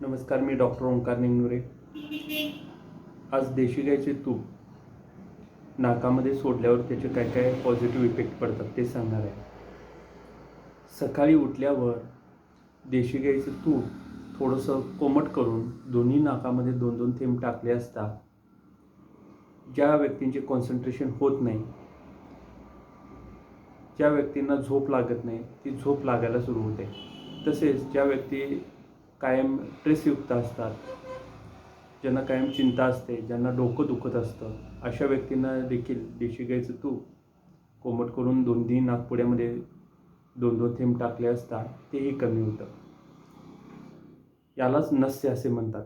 नमस्कार मी डॉक्टर ओंकार निंगनुरे. आज देशी गाईचे तूप नाकामध्ये सोडल्यावर त्याचे काय काय पॉझिटिव्ह इफेक्ट पडतात ते सांगणार आहे. सकाळी उठल्यावर देशी गाईचं तूप थोडंसं कोमट करून दोन्ही नाकामध्ये दोन दोन थेंब टाकले असता ज्या व्यक्तींचे कॉन्सन्ट्रेशन होत नाही ज्या व्यक्तींना झोप लागत नाही ती झोप लागायला सुरू होते. तसेच ज्या व्यक्ती कायम स्ट्रेसयुक्त असतात. ज्यांना कायम चिंता असते ज्यांना डोकं दुखत असतं अशा व्यक्तींना देखील देशी गाईचं तूप कोमट करून दोन्ही नागपुड्यामध्ये दोन दोन थेंब टाकले असता तेही कमी होतं. यालाच नस्य असे म्हणतात.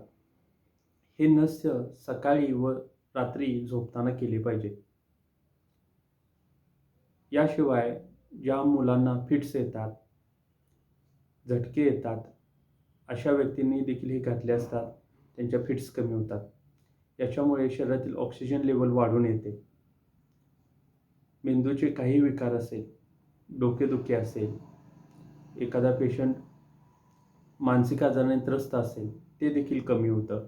हे नस्य सकाळी व रात्री झोपताना केले पाहिजे. याशिवाय ज्या मुलांना फिट्स येतात झटके येतात अशा व्यक्तींनी देखील हे घातले असतात. त्यांच्या फिट्स कमी होतात. याच्यामुळे शरीरातील ऑक्सिजन लेवल वाढून येते. मेंदूचे काही विकार असेल डोकेदुखी असेल एखादा पेशंट मानसिक आजाराने त्रस्त असेल ते देखील कमी होतं.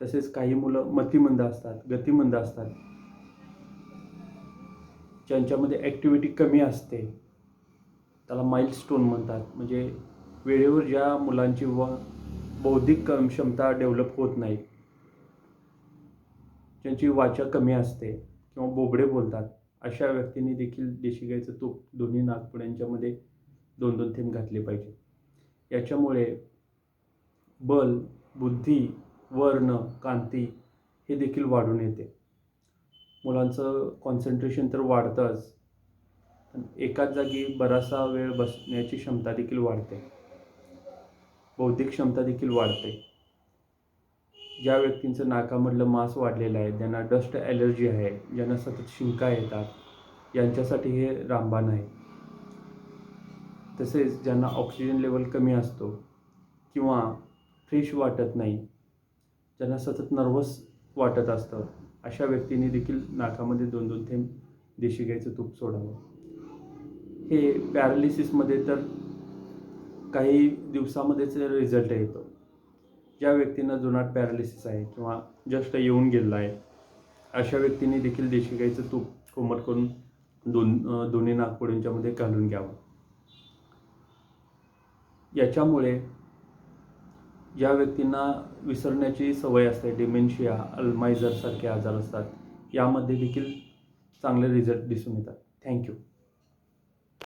तसेच काही मुलं मतिमंद असतात गतिमंद असतात. ज्यांच्यामध्ये ॲक्टिव्हिटी कमी असते त्याला माइल स्टोन म्हणतात. म्हणजे वेळेवर ज्या मुलांची व बौद्धिक क्षमता डेव्हलप होत नाही ज्यांची वाचा कमी असते किंवा बोबडे बोलतात अशा व्यक्तींनी देखील देशी गाईचं तूप दोन्ही नागपुड्यांच्यामध्ये दोन दोन थेंब घातले पाहिजे याच्यामुळे बल बुद्धी वर्ण कांती हे देखील वाढून येते. मुलांचं कॉन्सन्ट्रेशन तर वाढतंच पण एकाच जागी बराचसा वेळ बसण्याची क्षमता देखील वाढते. बौद्धिक क्षमता देखील वाढते. ज्या व्यक्तींचं नाकामधलं मांस वाढलेलं आहे ज्यांना डस्ट ॲलर्जी आहे ज्यांना सतत शिंका येतात यांच्यासाठी हे रामबाण आहे. तसेच ज्यांना ऑक्सिजन लेवल कमी असतो किंवा फ्रेश वाटत नाही ज्यांना सतत नर्वस वाटत असतं अशा व्यक्तींनी देखील नाकामध्ये दोन दोन थेंब देशी गाईचं तूप सोडावं. हे पॅरालिसिसमध्ये तर काही दिवसामध्येच रिझल्ट येतो. ज्या व्यक्तींना जुनाट पॅरालिसिस आहे किंवा जस्ट येऊन गेलेला आहे अशा व्यक्तींनी देखील देशी गाईचं तूप कोमट करून दोन दोन्ही नागपुड्यांच्यामध्ये घालून घ्यावं. याच्यामुळे ज्या व्यक्तींना विसरण्याची सवय असते डिमेन्शिया अल्मायझरसारखे आजार असतात यामध्ये देखील चांगले रिझल्ट दिसून येतात. थँक्यू